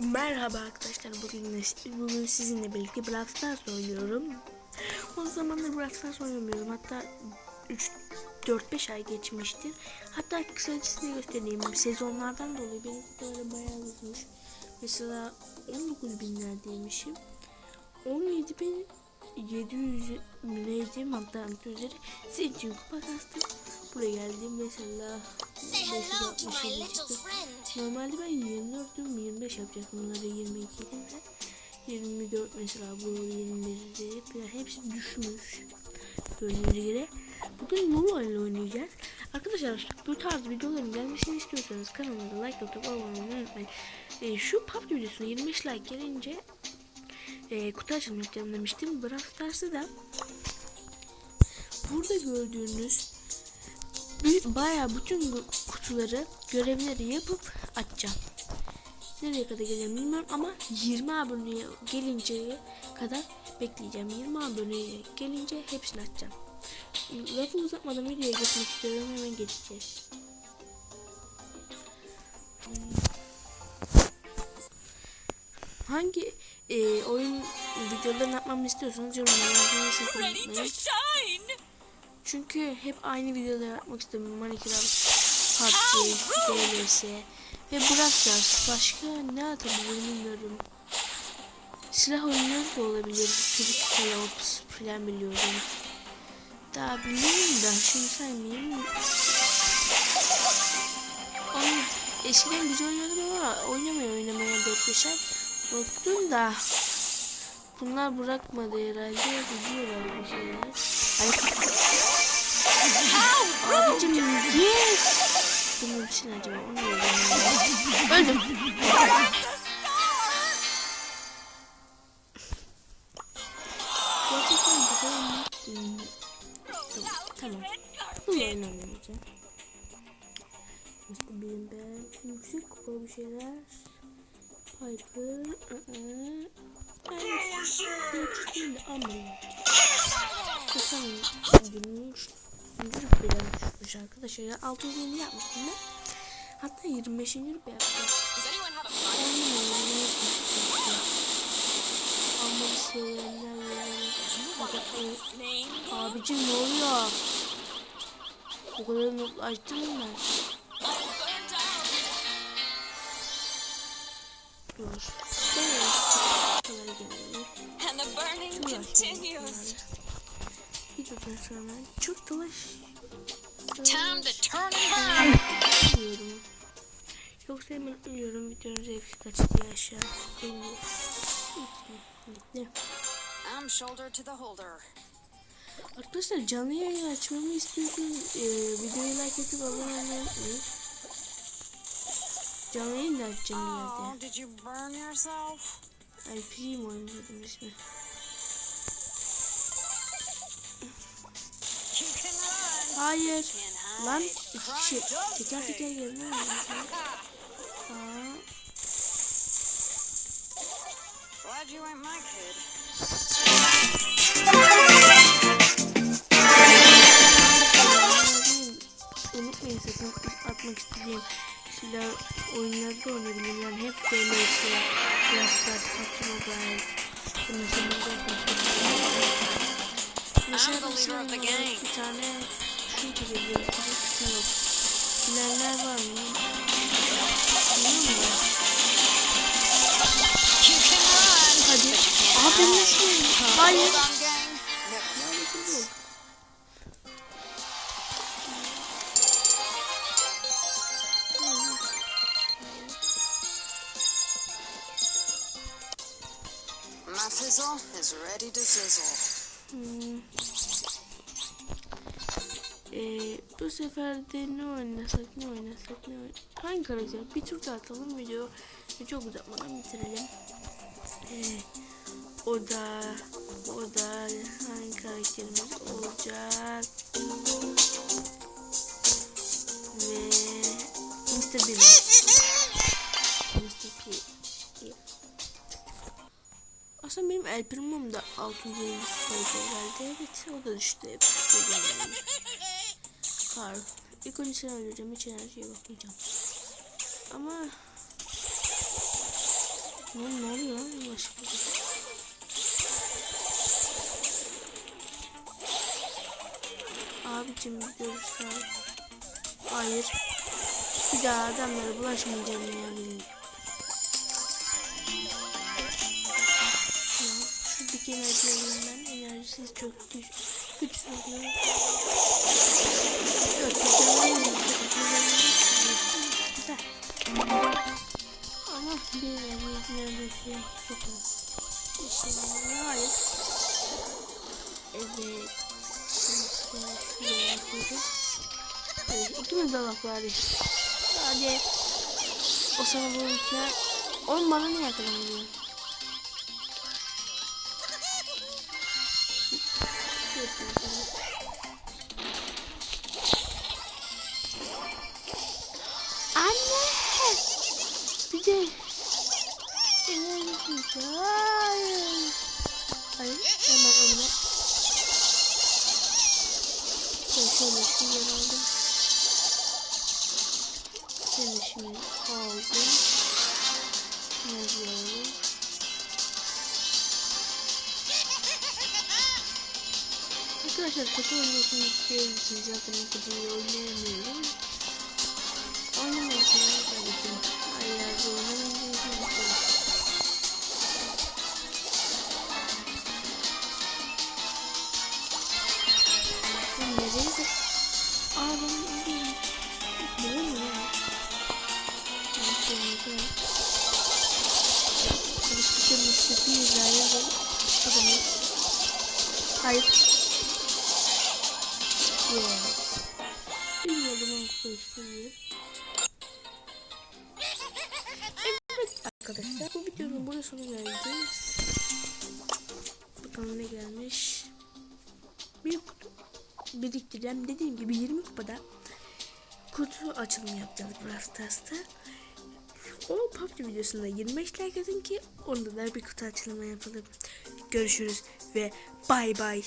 Merhaba arkadaşlar bugün bugün sizinle birlikte Brawl Stars oynuyorum. O zamandır Brawl Stars oynamıyorum. Hatta 3 4-5 ay geçmiştir. Hatta kısacasını göstereyim. Sezonlardan dolayı benim kutularım bayağı uzmuş. Mesela 19 binlerdeymişim. 17 bin 700 neydi hatta üzeri sizin için kupa kastım. Buraya geldim mesela Say hello to my 567 little çıktı. friend. Normalde ben 24'üm 25 yapacaktım bunları 22 de 24 mesela bu 21'de falan hepsi düşmüş gördüğünüz gibi. Bugün Nova ile oynayacağız. Arkadaşlar bu tarz videoların gelmesini istiyorsanız kanalıma like atıp abone olmayı unutmayın. Ee, şu PUBG videosuna 25 like gelince e, kutu yapacağım demiştim. Brawl Stars'ı da burada gördüğünüz bir- bayağı bütün kutuları görevleri yapıp açacağım. Nereye kadar geleceğim bilmiyorum ama 20 aboneye gelinceye kadar bekleyeceğim. 20 aboneye gelince hepsini açacağım. Lafı uzatmadan videoya geçmek istiyorum. Hemen geçeceğiz. Hangi e, oyun videolarını yapmamı istiyorsanız yorumlara unutmayın. Çünkü hep aynı videoları yapmak istemiyorum. Minecraft, PUBG, DLS ve Brawl. Başka ne atabilirim bilmiyorum. Silah oyunları da olabilir. Critical Ops falan biliyorum. Daha bilmiyorum da şimdi saymayayım. Onu eskiden güzel oynuyordum ama oynamaya oynamaya 4-5 ay unuttum da bunlar bırakmadı herhalde biliyorlar bir şeyler. Abicim niye? Bunun için acaba onu yedim. Öldüm. Gerçekten bu kadar mutluyum. Tamam. Bunu oynamayacağım. Başka birim ben. Yüksek kupa bir şeyler. Piper. Hayır. Hiç değil ama. 23. rütbeden düşmüş arkadaşlar. Yani 620 yapmıştım ben. Hatta 25. rütbe yaptım. Ama şey Abicim ne oluyor? Bu kadar notlu açtım ben. Dur. Şöyle gelelim. And the burning continues. Hiç uzun sonra çok dolaş. Time to turn burn. Bilmiyorum. Yoksa hemen ölüyorum. Videonun zevki kaçtı aşağı. Bitti. I'm shoulder to the holder. Arkadaşlar canlı yayın açmamı istiyorsanız e, videoyu like atıp abone olmayı unutmayın. Canlı yayın da açacağım Oh, ileride. did you burn yourself? Ay film oynadım ismi. Hayır. Lan iki kişi teker teker kid. unutmayın sakın atmak istediğim silah oyunları da oynayabilirim. Yani hep DLS, Brawl Stars, PUBG Mobile. Mesela the mesela bir tane şu çekebilirim. Tane Bilenler var mı? Hadi. Ben nasıl? Hayır. My fizzle is ready to sizzle. Hmm. Sefer de ne oynasak ne oynasak ne oynasak hangi karakter bir tur daha atalım video çok uzatmadan bitirelim ee, o da o da hangi karakterimiz olacak ve Mr. Bean Mr. P. Aslında benim El Primo'm da 650 sayıda herhalde. Evet o da düştü. Hep Carl. İlk önce seni öldüreceğim. Hiç enerjiye bakmayacağım. Ama Lan ne oluyor lan? Yavaş. Abicim görürsen. Hayır. Bir daha adamlara bulaşmayacağım ya. Ya şuradaki enerjilerimden enerjisiz çok düş güçsüz oluyor. Yok, güzel. Güzel. Ama bir neredeyse çok az. İşte hayır. Evet. Şimdi şuraya yapıyoruz. Evet, ikimiz de bak bari. Hadi. O sana vururken on bana ne yakalanıyor? Anne! Bir de hayır. Hayır hemen önüme. Ben şöyle şu yer aldım. Seni şimdi aldım. Nerede alalım? Arkadaşlar kötü oynuyorsunuz diyebilirsiniz. Zaten o kadar oynayamıyorum. Oynamayacağım kardeşim. Aylarda oynamayacağım. Nereydi? Aa benim evim. Ne oluyor ya? Ben şöyle Çalıştıkça. Pizza'ya ve adamı. Hayır. Bilmiyordum kupa işte Evet arkadaşlar bu videonun burada sonu geldi. Bakalım ne gelmiş. Bir kutu biriktireceğim. Dediğim gibi 20 kupada kutu açılımı yapacağız Brawl Stars'ta. O PUBG videosunda 25 like atın ki onda da bir kutu açılımı yapalım. Görüşürüz ve bay bay.